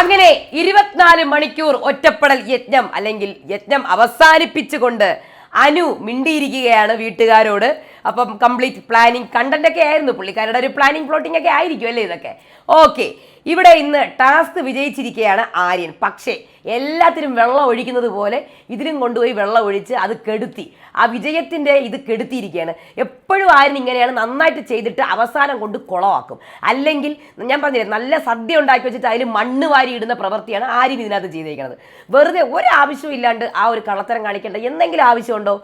അങ്ങനെ ഇരുപത്തിനാല് മണിക്കൂർ ഒറ്റപ്പെടൽ യജ്ഞം അല്ലെങ്കിൽ യജ്ഞം അവസാനിപ്പിച്ചുകൊണ്ട് അനു മിണ്ടിയിരിക്കുകയാണ് വീട്ടുകാരോട്. അപ്പം കംപ്ലീറ്റ് പ്ലാനിങ് കണ്ടന്റ് ഒക്കെ ആയിരുന്നു. പുള്ളിക്കാരുടെ ഒരു പ്ലാനിങ് പ്ലോട്ടിംഗ് ഒക്കെ ആയിരിക്കും അല്ലേ ഇതൊക്കെ? ഓക്കെ ഇവിടെ ഇന്ന് ടാസ്ക് വിജയിച്ചിരിക്കുകയാണ് ആര്യൻ. പക്ഷേ എല്ലാത്തിനും വെള്ളം ഒഴിക്കുന്നത് പോലെ ഇതിലും കൊണ്ടുപോയി വെള്ളം ഒഴിച്ച് അത് കെടുത്തി. ആ വിജയത്തിന്റെ ഇത് കെടുത്തിയിരിക്കുകയാണ്. എപ്പോഴും ആര്യൻ ഇങ്ങനെയാണ് നന്നായിട്ട് ചെയ്തിട്ട് അവസാനം കൊണ്ട് കുളമാക്കും. അല്ലെങ്കിൽ ഞാൻ പറഞ്ഞില്ലേ നല്ല സദ്യ ഉണ്ടാക്കി വെച്ചിട്ട് അതിൽ മണ്ണ് വാരി ഇടുന്ന പ്രവൃത്തിയാണ് ആര്യൻ ഇതിനകത്ത് ചെയ്തേക്കുന്നത്. വെറുതെ ഒരാവശ്യവും ഇല്ലാണ്ട് ആ ഒരു കള്ളത്തരം കാണിക്കേണ്ട. എന്തെങ്കിലും ആവശ്യമുണ്ടോ?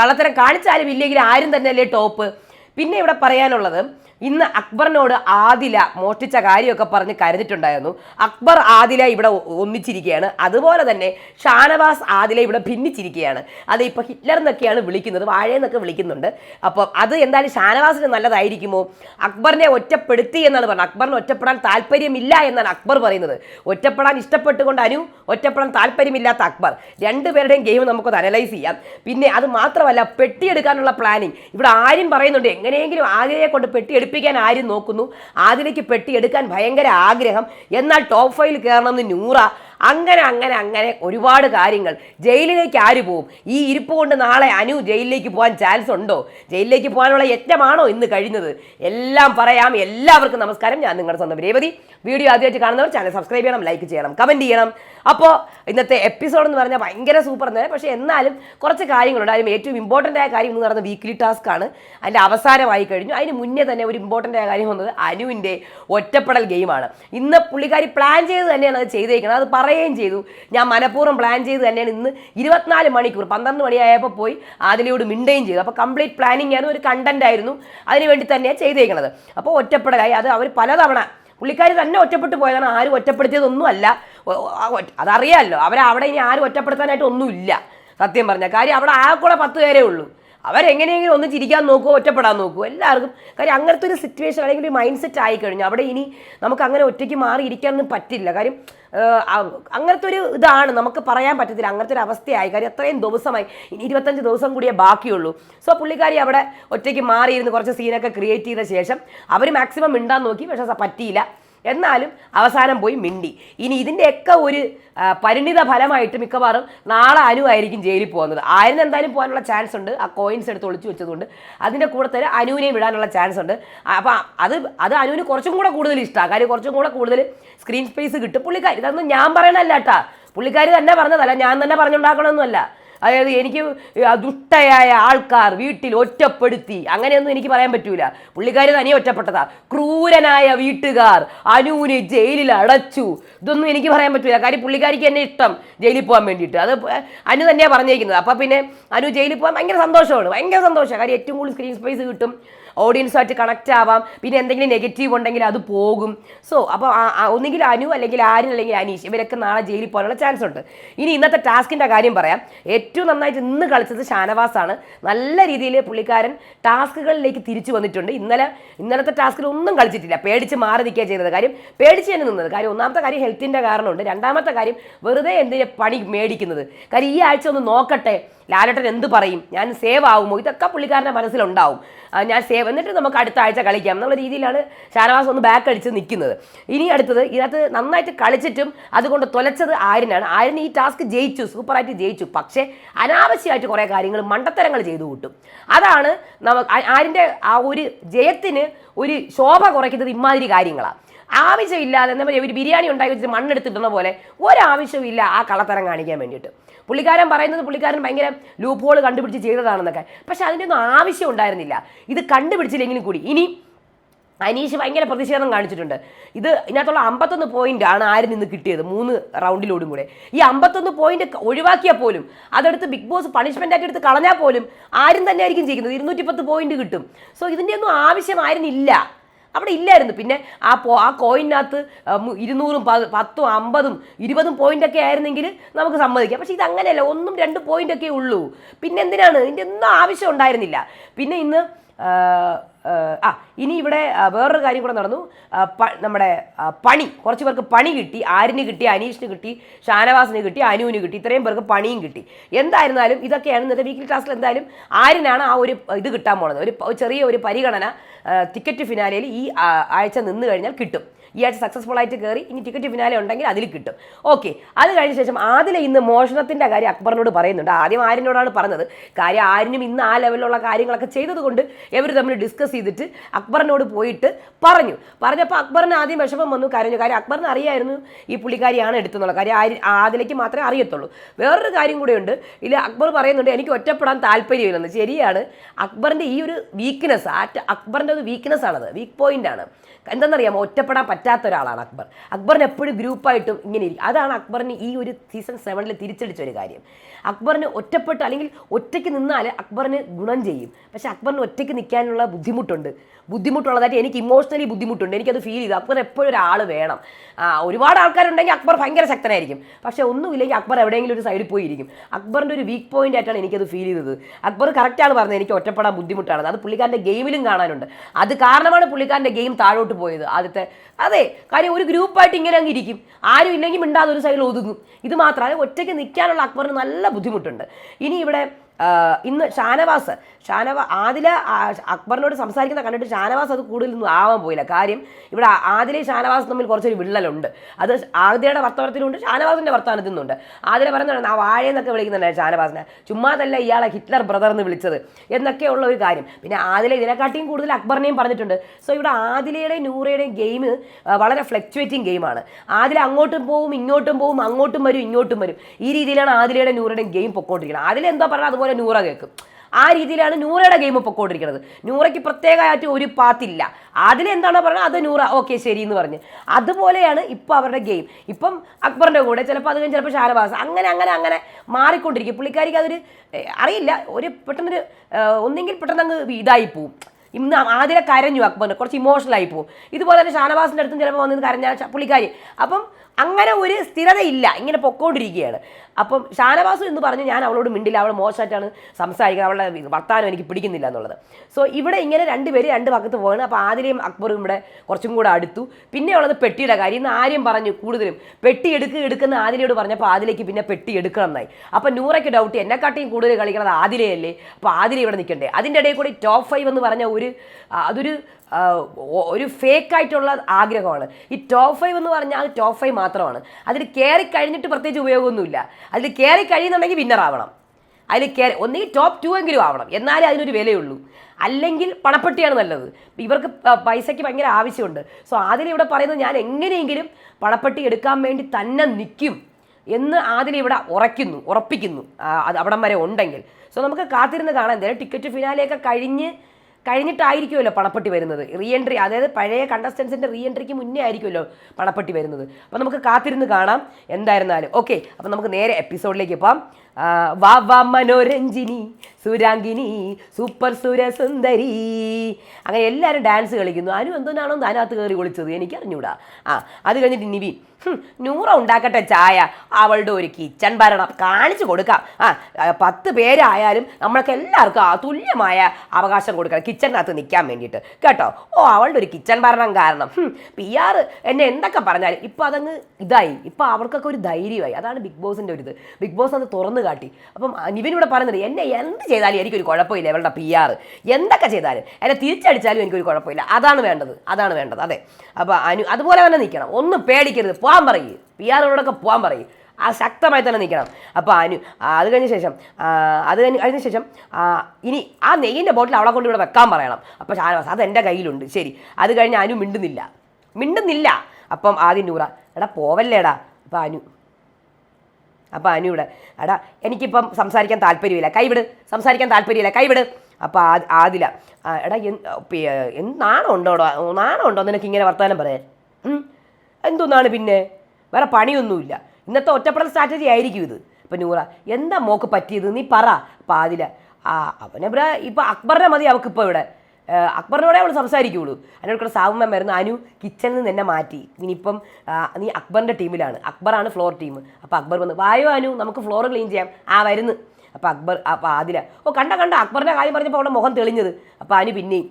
കള്ളത്തരം കാണിച്ചാലും ഇല്ലെങ്കിൽ ആരും തന്നെയല്ലേ ടോപ്പ്. പിന്നെ ഇവിടെ പറയാനുള്ളത് ഇന്ന് അക്ബറിനോട് ആദില മോഷ്ടിച്ച കാര്യമൊക്കെ പറഞ്ഞ് കരുതിയിട്ടുണ്ടായിരുന്നു. അക്ബർ ആദില ഇവിടെ ഒന്നിച്ചിരിക്കുകയാണ്. അതുപോലെ തന്നെ ഷാനവാസ് ആദില ഇവിടെ ഭിന്നിച്ചിരിക്കുകയാണ്. അത് ഇപ്പോൾ ഹിറ്റ്ലർ എന്നൊക്കെയാണ് വിളിക്കുന്നത് വാഴയെന്നൊക്കെ വിളിക്കുന്നുണ്ട്. അപ്പോൾ അത് എന്തായാലും ഷാനവാസിന് നല്ലതായിരിക്കുമോ? അക്ബറിനെ ഒറ്റപ്പെടുത്തി എന്നാണ് പറഞ്ഞത്. അക്ബറിന് ഒറ്റപ്പെടാൻ താല്പര്യമില്ല എന്നാണ് അക്ബർ പറയുന്നത്. ഒറ്റപ്പെടാൻ ഇഷ്ടപ്പെട്ടുകൊണ്ട് അനു ഒറ്റപ്പെടാൻ താല്പര്യമില്ലാത്ത അക്ബർ. രണ്ടുപേരുടെയും ഗെയിം നമുക്കത് അനലൈസ് ചെയ്യാം. പിന്നെ അത് മാത്രമല്ല പെട്ടിയെടുക്കാനുള്ള പ്ലാനിങ്. ഇവിടെ ആരും പറയുന്നുണ്ട് എങ്ങനെയെങ്കിലും ആദിലയെ കൊണ്ട് പെട്ടി എടുപ്പിക്കാൻ ആരും നോക്കുന്നു? ആതിരയ്ക്ക് പെട്ടി എടുക്കാൻ ഭയങ്കര ആഗ്രഹം. എന്നാൽ ടോപ്പ് ഫൈവിൽ കയറണമെന്ന് നൂറ. അങ്ങനെ അങ്ങനെ അങ്ങനെ ഒരുപാട് കാര്യങ്ങൾ. ജയിലിലേക്ക് ആര് പോവും? ഈ ഇരിപ്പ് കൊണ്ട് നാളെ അനു ജയിലിലേക്ക് പോകാൻ ചാൻസ് ഉണ്ടോ? ജയിലിലേക്ക് പോകാനുള്ള യജ്ഞമാണോ ഇന്ന് കഴിഞ്ഞത്? എല്ലാം പറയാം. എല്ലാവർക്കും നമസ്കാരം. ഞാൻ നിങ്ങളുടെ സ്വന്തം രേവതി. വീഡിയോ ആദ്യമായിട്ട് കാണുന്നവർ ചാനൽ സബ്സ്ക്രൈബ് ചെയ്യണം ലൈക്ക് ചെയ്യണം കമന്റ് ചെയ്യണം. അപ്പോൾ ഇന്നത്തെ എപ്പിസോഡ് എന്ന് പറഞ്ഞാൽ ഭയങ്കര സൂപ്പർ തന്നെ പക്ഷേ എന്നാലും കുറച്ച് കാര്യങ്ങളുണ്ട്. അതിലും ഏറ്റവും ഇമ്പോർട്ടന്റ് ആയ കാര്യം എന്ന് പറയുന്നത് വീക്ക്ലി ടാസ്ക് ആണ്. അതിന്റെ അവസാനമായി കഴിഞ്ഞു. അതിന് മുന്നേ തന്നെ ഒരു ഇമ്പോർട്ടന്റ് ആയ കാര്യം വന്നത് അനുവിന്റെ ഒറ്റപ്പെടൽ ഗെയിമാണ് ഇന്ന് പുള്ളിക്കാരി പ്ലാൻ ചെയ്ത് തന്നെയാണ് അത് ചെയ്തേക്കുന്നത്. അത് പറയുകയും ചെയ്തു. ഞാൻ മനഃപൂർവം പ്ലാൻ ചെയ്ത് തന്നെയാണ് ഇന്ന് ഇരുപത്തിനാല് മണിക്കൂർ പന്ത്രണ്ട് മണിയായപ്പോൾ പോയി അതിലൂടെ മിണ്ടുകയും ചെയ്തു. അപ്പോൾ കംപ്ലീറ്റ് പ്ലാനിങ് ആയിരുന്നു ഒരു കണ്ടന്റ് ആയിരുന്നു അതിന് വേണ്ടി തന്നെയാണ് ചെയ്തേക്കുന്നത് അപ്പോൾ ഒറ്റപ്പെടലായി. അത് അവർ പലതവണ പുള്ളിക്കാരി തന്നെ ഒറ്റപ്പെട്ടു പോയതാണ്. ആരും ഒറ്റപ്പെടുത്തിയതൊന്നുമല്ല അതറിയാമല്ലോ അവരെ അവിടെ ഇനി ആരും ഒറ്റപ്പെടുത്താനായിട്ട് ഒന്നുമില്ല. സത്യം പറഞ്ഞ കാര്യം അവിടെ ആകെ കൂടെ പത്ത് പേരേ ഉള്ളൂ. അവരെങ്ങനെയെങ്കിലും ഒന്ന് ചിരിക്കാൻ നോക്കുമോ ഒറ്റപ്പെടാൻ നോക്കുമോ എല്ലാവർക്കും കാര്യം അങ്ങനത്തെ ഒരു സിറ്റുവേഷൻ അല്ലെങ്കിൽ ഒരു മൈൻഡ് സെറ്റ് ആയിക്കഴിഞ്ഞു. അവിടെ ഇനി നമുക്ക് അങ്ങനെ ഒറ്റയ്ക്ക് മാറി ഇരിക്കാനൊന്നും പറ്റില്ല. കാര്യം അങ്ങനത്തെ ഒരു ഇതാണ്. നമുക്ക് പറയാൻ പറ്റത്തില്ല. അങ്ങനത്തെ ഒരു അവസ്ഥയായി. കാര്യം അത്രയും ദിവസമായി. ഇനി ഇരുപത്തഞ്ച് ദിവസം കൂടിയേ ബാക്കിയുള്ളൂ. സോ പുള്ളിക്കാരി അവിടെ ഒറ്റയ്ക്ക് മാറിയിരുന്ന് കുറച്ച് സീനൊക്കെ ക്രിയേറ്റ് ചെയ്ത ശേഷം അവർ മാക്സിമം മിണ്ടാൻ നോക്കി. പക്ഷേ പറ്റിയില്ല. എന്നാലും അവസാനം പോയി മിണ്ടി. ഇനി ഇതിന്റെയൊക്കെ ഒരു പരിണിത ഫലമായിട്ട് മിക്കവാറും നാളെ അനു ആയിരിക്കും ജയിലിൽ പോകുന്നത്. ആര്യന് എന്തായാലും പോകാനുള്ള ചാൻസ് ഉണ്ട്. ആ കോയിൻസ് എടുത്ത് ഒളിച്ചു വെച്ചതുകൊണ്ട്. അതിന്റെ കൂടെ തന്നെ അനുവിനെയും വിടാനുള്ള ചാൻസ് ഉണ്ട്. അപ്പോൾ അത് അത് അനുവിന് കുറച്ചും കൂടെ കൂടുതൽ ഇഷ്ടമാണ് കാര്യം കുറച്ചും കൂടെ കൂടുതൽ സ്ക്രീൻ സ്പേസ് കിട്ടും. പുള്ളിക്കാരി ഇതൊന്നും ഞാൻ പറയണല്ല കേട്ടാ. പുള്ളിക്കാരി തന്നെ പറഞ്ഞതല്ല. ഞാൻ തന്നെ പറഞ്ഞുണ്ടാക്കണമെന്നല്ല അതായത് എനിക്ക് ദുഷ്ടയായ ആൾക്കാർ വീട്ടിൽ ഒറ്റപ്പെടുത്തി. അങ്ങനെയൊന്നും എനിക്ക് പറയാൻ പറ്റൂല. പുള്ളിക്കാരി തനിയെ ഒറ്റപ്പെട്ടതാ. ക്രൂരനായ വീട്ടുകാർ അനുവിന് ജയിലിൽ അടച്ചു. ഇതൊന്നും എനിക്ക് പറയാൻ പറ്റൂല. കാര്യം പുള്ളിക്കാരിക്ക് എന്നെ ഇഷ്ടം ജയിലിൽ പോകാൻ വേണ്ടിയിട്ട്. അത് അനു തന്നെയാണ് പറഞ്ഞേക്കുന്നത്. അപ്പം പിന്നെ അനു ജയിലിൽ പോകാൻ ഭയങ്കര സന്തോഷമാണ്. ഭയങ്കര സന്തോഷമാണ്. കാര്യം ഏറ്റവും കൂടുതൽ സ്ക്രീൻ സ്പേസ് കിട്ടും. ഓഡിയൻസുമായിട്ട് കണക്റ്റ് ആവാം. പിന്നെ എന്തെങ്കിലും നെഗറ്റീവ് ഉണ്ടെങ്കിൽ അത് പോകും. സോ അപ്പോൾ ഒന്നുകിൽ അനു അല്ലെങ്കിൽ ആര്യൻ അല്ലെങ്കിൽ അനീഷ് ഇവരൊക്കെ നാളെ ജയിലിൽ പോകാനുള്ള ചാൻസ് ഉണ്ട്. ഇനി ഇന്നത്തെ ടാസ്കിന്റെ കാര്യം പറയാം. ഏറ്റവും നന്നായിട്ട് ഇന്ന് കളിച്ചത് ഷാനവാസാണ്. നല്ല രീതിയിൽ പുള്ളിക്കാരൻ ടാസ്കുകളിലേക്ക് തിരിച്ചു വന്നിട്ടുണ്ട്. ഇന്നലെ ഇന്നലത്തെ ടാസ്കിൽ ഒന്നും കളിച്ചിട്ടില്ല. പേടിച്ച് മാറി നിൽക്കുക ചെയ്തത്. കാര്യം പേടിച്ച് തന്നെ നിന്നത്. കാര്യം ഒന്നാമത്തെ കാര്യം ഹെൽത്തിന്റെ കാരണമുണ്ട്. രണ്ടാമത്തെ കാര്യം വെറുതെ എന്തിനെ പണി മേടിക്കുന്നത്? കാര്യം ഈ ആഴ്ച ഒന്ന് നോക്കട്ടെ. ലാലട്ടൻ എന്ത് പറയും? ഞാൻ സേവ് ആവുമോ? ഇതൊക്കെ പുള്ളിക്കാരന്റെ മനസ്സിലുണ്ടാവും. ഞാൻ സേവ് എന്നിട്ട് നമുക്ക് അടുത്ത ആഴ്ച കളിക്കാം എന്നുള്ള രീതിയിലാണ് ഷാനവാസ് ഒന്ന് ബാക്ക് അടിച്ച് നിൽക്കുന്നത്. ഇനി അടുത്തത് ഇതിനകത്ത് നന്നായിട്ട് കളിച്ചിട്ടും അതുകൊണ്ട് തൊലച്ചത് ആര്യനാണ്. ആര്യൻ ഈ ടാസ്ക് ജയിച്ചു സൂപ്പറായിട്ട് ജയിച്ചു. പക്ഷേ അനാവശ്യമായിട്ട് കുറേ കാര്യങ്ങൾ മണ്ടത്തരങ്ങൾ ചെയ്തു കൂട്ടും. അതാണ് നമുക്ക് ആര്യന്റെ ആ ഒരു ജയത്തിന് ഒരു ശോഭ കുറയ്ക്കുന്നത് ഇമാതിരി കാര്യങ്ങളാണ് ആവശ്യമില്ലാതെ എന്താ പറയുക ഒരു ബിരിയാണി ഉണ്ടാക്കി വെച്ചിട്ട് മണ്ണെടുത്തിട്ടുന്ന പോലെ ഒരാവശ്യമില്ല ആ കള്ളത്തരം കാണിക്കാൻ വേണ്ടിയിട്ട്. പുള്ളിക്കാരൻ പറയുന്നത് പുള്ളിക്കാരൻ ഭയങ്കര ലൂപ്പ് ഹോൾ കണ്ടുപിടിച്ച് ചെയ്തതാണെന്നൊക്കെ. പക്ഷെ അതിന്റെ ഒന്നും ആവശ്യം ഉണ്ടായിരുന്നില്ല. ഇത് കണ്ടുപിടിച്ചില്ലെങ്കിലും കൂടി. ഇനി അനീഷ് ഭയങ്കര പ്രതിഷേധം കാണിച്ചിട്ടുണ്ട്. ഇത് ഇതിനകത്തുള്ള അമ്പത്തൊന്ന് പോയിന്റ് ആണ് ആരും നിന്ന് കിട്ടിയത്. മൂന്ന് റൗണ്ടിലോടും കൂടെ. ഈ അമ്പത്തൊന്ന് പോയിന്റ് ഒഴിവാക്കിയാൽ പോലും അതെടുത്ത് ബിഗ് ബോസ് പണിഷ്മെന്റ് ആയിട്ട് എടുത്ത് കളഞ്ഞാൽ പോലും ആരും തന്നെ ആയിരിക്കും ചെയ്യുന്നത് ഇരുന്നൂറ്റി പത്ത് പോയിന്റ് കിട്ടും. സോ ഇതിന്റെ ഒന്നും ആവശ്യമായിരുന്നില്ല അവിടെ ഇല്ലായിരുന്നു. പിന്നെ ആ പോ ആ കോയിനകത്ത് ഇരുന്നൂറും പത്തും അമ്പതും ഇരുപതും പോയിന്റ് ഒക്കെ ആയിരുന്നെങ്കിൽ നമുക്ക് സമ്മതിക്കാം. പക്ഷേ ഇത് അങ്ങനെയല്ല ഒന്നും രണ്ട് പോയിന്റ് ഒക്കെ ഉള്ളൂ. പിന്നെ എന്തിനാണ്? ഇതിന്റെ ഒന്നും ആവശ്യം ഉണ്ടായിരുന്നില്ല. പിന്നെ ഇന്ന് ആ, ഇനി ഇവിടെ വേറൊരു കാര്യം കൂടെ നടന്നു. നമ്മുടെ പണി. കുറച്ച് പേർക്ക് പണി കിട്ടി. ആരിന് കിട്ടി? അനീഷിന് കിട്ടി. ഷാനവാസിന് കിട്ടി. അനുവിന് കിട്ടി. ഇത്രയും പേർക്ക് പണിയും കിട്ടി. എന്തായിരുന്നാലും ഇതൊക്കെയാണ് ഇന്നത്തെ വീക്കിലി ക്ലാസ്സിൽ എന്തായാലും ആരിനാണ് ആ ഒരു ഇത് കിട്ടാൻ പോണത്? ഒരു ചെറിയ ഒരു പരിഗണന ടിക്കറ്റ് ഫിനാലയിൽ ഈ ആഴ്ച നിന്ന് കഴിഞ്ഞാൽ കിട്ടും. ഈ ആഴ്ച സക്സസ്ഫുൾ ആയിട്ട് കയറി ഇനി ടിക്കറ്റ് ഫിനാലെ ഉണ്ടെങ്കിൽ അതിൽ കിട്ടും. ഓക്കെ അത് കഴിഞ്ഞ ശേഷം ആദ്യം ഇന്ന് മോഷണത്തിന്റെ കാര്യം അക്ബറിനോട് പറയുന്നുണ്ട്. ആദ്യം ആരിനോടാണ് പറഞ്ഞത്. കാര്യം ആരിനും ഇന്ന് ആ ലെവലിലുള്ള കാര്യങ്ങളൊക്കെ ചെയ്തതുകൊണ്ട് ഇവർ തമ്മിൽ ഡിസ്കസ് ചെയ്തിട്ട് അക്ബറിനോട് പോയിട്ട് പറഞ്ഞു. പറഞ്ഞപ്പോൾ അക്ബറിന് ആദ്യം വിഷമം വന്നു കരഞ്ഞു. കാര്യം അക്ബറിന് അറിയായിരുന്നു ഈ പുള്ളിക്കാരിയാണ് എടുത്തെന്നുള്ള കാര്യം ആര് ആദിലേക്ക് മാത്രമേ അറിയത്തുള്ളൂ. വേറൊരു കാര്യം കൂടെയുണ്ട്. ഇതിൽ അക്ബർ പറയുന്നുണ്ട് എനിക്ക് ഒറ്റപ്പെടാൻ താല്പര്യമില്ലെന്ന്. ശരിയാണ്. അക്ബറിന്റെ ഈ ഒരു വീക്ക്നെസ് ആ അക്ബറിന്റെ ഒരു വീക്ക്നെസ് ആണത്. വീക്ക് പോയിന്റ് ആണ്. എന്തെന്നറിയാമോ ഒറ്റപ്പെടാൻ പറ്റാത്ത ഒരാളാണ് അക്ബർ. അക്ബറിന് എപ്പോഴും ഗ്രൂപ്പായിട്ടും ഇങ്ങനെ ഇരിക്കും. അതാണ് അക്ബറിന് ഈ ഒരു സീസൺ സെവനിൽ തിരിച്ചടിച്ച ഒരു കാര്യം. അക്ബറിന് ഒറ്റപ്പെട്ട് അല്ലെങ്കിൽ ഒറ്റയ്ക്ക് നിന്നാൽ അക്ബറിന് ഗുണം ചെയ്യും. പക്ഷേ അക്ബറിന് ഒറ്റയ്ക്ക് നിൽക്കാനുള്ള ബുദ്ധിമുട്ടുണ്ട്. ബുദ്ധിമുട്ടുള്ളതായിട്ട് എനിക്ക് ഇമോഷണലി ബുദ്ധിമുട്ടുണ്ട്. എനിക്കത് ഫീൽ ചെയ്തു. അക്ബർ എപ്പോഴും ഒരാൾ വേണം. ഒരുപാട് ആൾക്കാരുണ്ടെങ്കിൽ അക്ബർ ഭയങ്കര ശക്തനായിരിക്കും. പക്ഷേ ഒന്നുമില്ലെങ്കിൽ അക്ബർ എവിടെയെങ്കിലും ഒരു സൈഡിൽ പോയിരിക്കും. അക്ബറിന്റെ ഒരു വീക്ക് പോയിന്റ് ആയിട്ടാണ് എനിക്കത് ഫീൽ ചെയ്തത്. അക്ബർ കറക്റ്റാണ് പറഞ്ഞത് എനിക്ക് ഒറ്റപ്പെടാൻ ബുദ്ധിമുട്ടാണ്. അത് പുള്ളിക്കാരന്റെ ഗെയിമിലും കാണാനുണ്ട്. അത് കാരണമാണ് പുള്ളിക്കാരന്റെ ഗെയിം താഴോട്ട് പോയത്. ആദ്യത്തെ അതെ കാര്യം ഒരു ഗ്രൂപ്പായിട്ട് ഇങ്ങനെ അങ്ങ് ഇരിക്കും. ആരും ഇല്ലെങ്കിൽ മിണ്ടാതെ ഒരു സൈഡിൽ ഒതുങ്ങും. ഇത് മാത്രമല്ല ഒറ്റയ്ക്ക് നിൽക്കാനുള്ള അക്ബറിന് നല്ല ബുദ്ധിമുട്ടുണ്ട്. ഇനി ഇവിടെ ഇന്ന് ഷാനവാസ് ഷാനവാ ആദില അക്ബറിനോട് സംസാരിക്കുന്ന കണ്ടിട്ട് ഷാനവാസ് അത് കൂടുതലൊന്നും ആവാൻ പോയില്ല. കാര്യം ഇവിടെ ആദിലയും ഷാനവാസ് തമ്മിൽ കുറച്ചൊരു വിള്ളലുണ്ട്. അത് ആദിലയുടെ വർത്തമാനത്തിലുണ്ട് ഷാനവാസിന്റെ വർത്തമാനത്തിനുണ്ട് ആദില പറയുന്നുണ്ട് ആ വാഴയെന്നൊക്കെ വിളിക്കുന്നുണ്ട് ഷാനവാസിനെ. ചുമ്മാതല്ല ഇയാളെ ഹിറ്റ്ലർ ബ്രദർ എന്ന് വിളിച്ചത് എന്നൊക്കെയുള്ള ഒരു കാര്യം. പിന്നെ ആദില ഇതിനെക്കാട്ടിയും കൂടുതൽ അക്ബറിനെയും പറഞ്ഞിട്ടുണ്ട്. സോ ഇവിടെ ആദിലയുടെയും നൂറയുടെയും ഗെയിം വളരെ ഫ്ലക്ച്വേറ്റിംഗ് ഗെയിമാണ് ആദില അങ്ങോട്ടും പോവും ഇങ്ങോട്ടും പോവും അങ്ങോട്ടും വരും ഇങ്ങോട്ടും വരും. ഈ രീതിയിലാണ് ആദിലയുടെ നൂറയുടെയും ഗെയിം പൊക്കോണ്ടിരിക്കുന്നത്. ആദില എന്താ പറഞ്ഞാൽ അതുപോലെ നൂറ കേൾക്കും. ആ രീതിയിലാണ് നൂറയുടെ ഗെയിം പൊക്കോണ്ടിരിക്കുന്നത് നൂറയ്ക്ക് പ്രത്യേകമായിട്ട് ഒരു പാത്തില്ല അതിൽ എന്താണോ പറഞ്ഞത്? അത് നൂറ. ഓക്കെ ശരി എന്ന് പറഞ്ഞ്. അതുപോലെയാണ് ഇപ്പോൾ അവരുടെ ഗെയിം ഇപ്പം അക്ബറിന്റെ കൂടെ ചിലപ്പോൾ അത് കഴിഞ്ഞ് ചിലപ്പോൾ ഷാനവാസ്. അങ്ങനെ അങ്ങനെ അങ്ങനെ മാറിക്കൊണ്ടിരിക്കും. പുള്ളിക്കാരിക്ക് അതൊരു അറിയില്ല. ഒരു പെട്ടെന്നൊരു ഒന്നെങ്കിൽ പെട്ടെന്ന് അങ്ങ് ഇതായി പോവും. ഇന്ന് ആദ്യം കരഞ്ഞു അക്ബറിന്. കുറച്ച് ഇമോഷണൽ ആയി പോകും ഇതുപോലെ തന്നെ ഷാനവാസിന്റെ അടുത്തും ചിലപ്പോൾ വന്നിട്ട് കരഞ്ഞ പുള്ളിക്കാരി. അപ്പം അങ്ങനെ ഒരു സ്ഥിരതയില്ല. ഇങ്ങനെ പൊക്കോണ്ടിരിക്കുകയാണ്. അപ്പം ഷാനവാസു എന്ന് പറഞ്ഞ് ഞാൻ അവളോട് മിണ്ടില്ല. അവൾ മോശമായിട്ടാണ് സംസാരിക്കുന്നത്. അവളുടെ വർത്താനം എനിക്ക് പിടിക്കുന്നില്ല എന്നുള്ളത്. സോ ഇവിടെ ഇങ്ങനെ രണ്ട് പേര് രണ്ട് ഭാഗത്ത് പോകണം അപ്പോൾ ആദിലയും അക്ബറും ഇവിടെ കുറച്ചും കൂടെ അടുത്തു. പിന്നെ ഉള്ളത് പെട്ടിയുടെ കാര്യം. ഇന്ന് ആര്യം പറഞ്ഞു കൂടുതലും. പെട്ടി എടുക്കുക എടുക്കുന്ന ആദിലയോട് പറഞ്ഞപ്പോൾ ആദിലേക്ക് പിന്നെ പെട്ടി എടുക്കണം എന്നായി. അപ്പം നൂറയ്ക്ക് ഡൗട്ട് എന്നെക്കാട്ടിയും കൂടുതൽ കളിക്കുന്നത് ആദിലയല്ലേ? അപ്പോൾ ആദില ഇവിടെ നിൽക്കണ്ടേ? അതിന്റെ ഇടയിൽ കൂടി ടോപ്പ് ഫൈവ് എന്ന് പറഞ്ഞ ഒരു അതൊരു ഒരു ഫേക്ക് ആയിട്ടുള്ള ആഗ്രഹമാണ്. ഈ ടോപ്പ് ഫൈവ് എന്ന് പറഞ്ഞാൽ അത് ടോപ്പ് ഫൈവ് മാത്രമാണ്. അതിൽ കയറി കഴിഞ്ഞിട്ട് പ്രത്യേകിച്ച് ഉപയോഗമൊന്നുമില്ല. അതിൽ കയറി കഴിയുന്നുണ്ടെങ്കിൽ വിന്നർ ആവണം. അതിൽ കയറി ഒന്നുകിൽ ടോപ്പ് ടു എങ്കിലും ആവണം. എന്നാലേ അതിനൊരു വിലയുള്ളൂ. അല്ലെങ്കിൽ പണപ്പെട്ടിയാണ് നല്ലത്. ഇവർക്ക് പൈസയ്ക്ക് ഭയങ്കര ആവശ്യമുണ്ട്. സോ അതിലിവിടെ പറയുന്നത് ഞാൻ എങ്ങനെയെങ്കിലും പണപ്പെട്ടി എടുക്കാൻ വേണ്ടി തന്നെ നിൽക്കും എന്ന് ആദ്യം ഇവിടെ ഉറയ്ക്കുന്നു ഉറപ്പിക്കുന്നു. അത് അവിടം വരെ ഉണ്ടെങ്കിൽ. സോ നമുക്ക് കാത്തിരുന്ന് കാണാം. എന്തായാലും ടിക്കറ്റ് ഫിനാലെയൊക്കെ കഴിഞ്ഞ് കഴിഞ്ഞിട്ടായിരിക്കുമല്ലോ പണപ്പെട്ടി വരുന്നത്. റീ എൻട്രി അതായത് പഴയ കണ്ടസ്റ്റൻസിന്റെ റീ എൻട്രിക്ക് മുന്നേ ആയിരിക്കുമല്ലോ പണപ്പെട്ടി വരുന്നത്. അപ്പോൾ നമുക്ക് കാത്തിരുന്ന് കാണാം. എന്തായിരുന്നാലും. ഓക്കെ അപ്പോൾ നമുക്ക് നേരെ എപ്പിസോഡിലേക്ക് പോവാം. വാ വാ മനോരഞ്ജിനി സുരാങ്കിനി സൂപ്പർ സുരസുന്ദരി. അങ്ങനെ എല്ലാവരും ഡാൻസ് കളിക്കുന്നു. അനു എന്തോന്നാണോ അതിനകത്ത് കയറി വിളിച്ചത് എനിക്ക് അറിഞ്ഞൂടാ ആ അത് കഴിഞ്ഞിട്ട് നിവിൻ നൂറ ഉണ്ടാക്കട്ടെ ചായ. അവളുടെ ഒരു കിച്ചൺ ഭരണം കാണിച്ചു കൊടുക്കാം. ആ പത്ത് പേരായാലും നമ്മൾക്ക് എല്ലാവർക്കും തുല്യമായ അവകാശം കൊടുക്കണം. കിച്ചണിനകത്ത് നിൽക്കാൻ വേണ്ടിയിട്ട്. കേട്ടോ? ഓ അവളുടെ ഒരു കിച്ചൺ ഭരണം കാരണം. പി ആർ എന്നെ എന്തൊക്കെ പറഞ്ഞാലും ഇപ്പം അതങ്ങ് ഇതായി. ഇപ്പം അവർക്കൊക്കെ ഒരു ധൈര്യമായി. അതാണ് ബിഗ് ബോസിന്റെ ഒരു ഇത്. ബിഗ് ബോസ് അത് തുറന്നു കാട്ടി. അപ്പം നിവിൻ ഇവിടെ പറയുന്നത് എന്നെ എന്ത് ചെയ്താലും എനിക്കൊരു കുഴപ്പമില്ല ഇവളുടെ പി ആർ എന്തൊക്കെ ചെയ്താലും എന്നെ തിരിച്ചടിച്ചാലും എനിക്കൊരു കുഴപ്പമില്ല. അതാണ് വേണ്ടത്. അതാണ് വേണ്ടത്. അതെ. അപ്പോൾ അനു അതുപോലെ തന്നെ നിൽക്കണം. ഒന്നും പേടിക്കരുത്. പോകാൻ പറയും. പി ആറിനോടൊക്കെ പോകാൻ പറയും. ആ ശക്തമായി തന്നെ നിൽക്കണം അപ്പോൾ അനു അത് കഴിഞ്ഞ ശേഷം അത് കഴിഞ്ഞ് കഴിഞ്ഞ ശേഷം ഇനി ആ നെയ്യിന്റെ ബോട്ടിൽ അവളെ കൊണ്ട് ഇവിടെ വെക്കാൻ പറയണം. അപ്പോൾ ഷാനവാസ് അത് എന്റെ കയ്യിലുണ്ട്. ശരി. അത് കഴിഞ്ഞ് അനു മിണ്ടുന്നില്ല. മിണ്ടുന്നില്ല. അപ്പം ആദ്യം നൂറ എടാ പോവല്ലേടാ. അപ്പം അനു അപ്പോൾ അനു ഇവിടെ എടാ എനിക്കിപ്പം സംസാരിക്കാൻ താല്പര്യമില്ല. കൈവിട് സംസാരിക്കാൻ താല്പര്യമില്ല. കൈവിട്. അപ്പോൾ ആ ആദില എടാ എന്ത് നാണം ഉണ്ടോടോ നാണം ഉണ്ടോ നിനക്ക് ഇങ്ങനെ വർത്തമാനം പറയാൻ? എന്തോന്നാണ് പിന്നെ? വേറെ പണിയൊന്നുമില്ല. ഇന്നത്തെ ഒറ്റപ്പെടൽ സ്ട്രാറ്റജി ആയിരിക്കും ഇത്. ഇപ്പം നൂറ എന്താ മോക്ക് പറ്റിയത്? നീ പറ. അപ്പം ആദില ആ അവനെവിടെ ഇപ്പം അക്ബറിനെ മതി അവൾക്കിപ്പോൾ ഇവിടെ. അക്ബറിനോടെ അവൾ സംസാരിക്കുള്ളൂ. അതിനോട് സാവുമ്മ വരുന്ന അനു കിച്ചണിൽ നിന്ന് എന്നെ മാറ്റി. ഇനിയിപ്പം നീ അക്ബറിന്റെ ടീമിലാണ്. അക്ബറാണ് ഫ്ലോർ ടീം അപ്പോൾ അക്ബർ വന്ന് വായോ അനു നമുക്ക് ഫ്ലോർ ക്ലീൻ ചെയ്യാം. ആ വരുന്നു. അപ്പോൾ അക്ബർ അപ്പോൾ ആദില ഓ കണ്ട കണ്ട അക്ബറിന്റെ കാര്യം പറഞ്ഞപ്പോൾ അവളുടെ മുഖം തെളിഞ്ഞത്. അപ്പോൾ അനു പിന്നെയും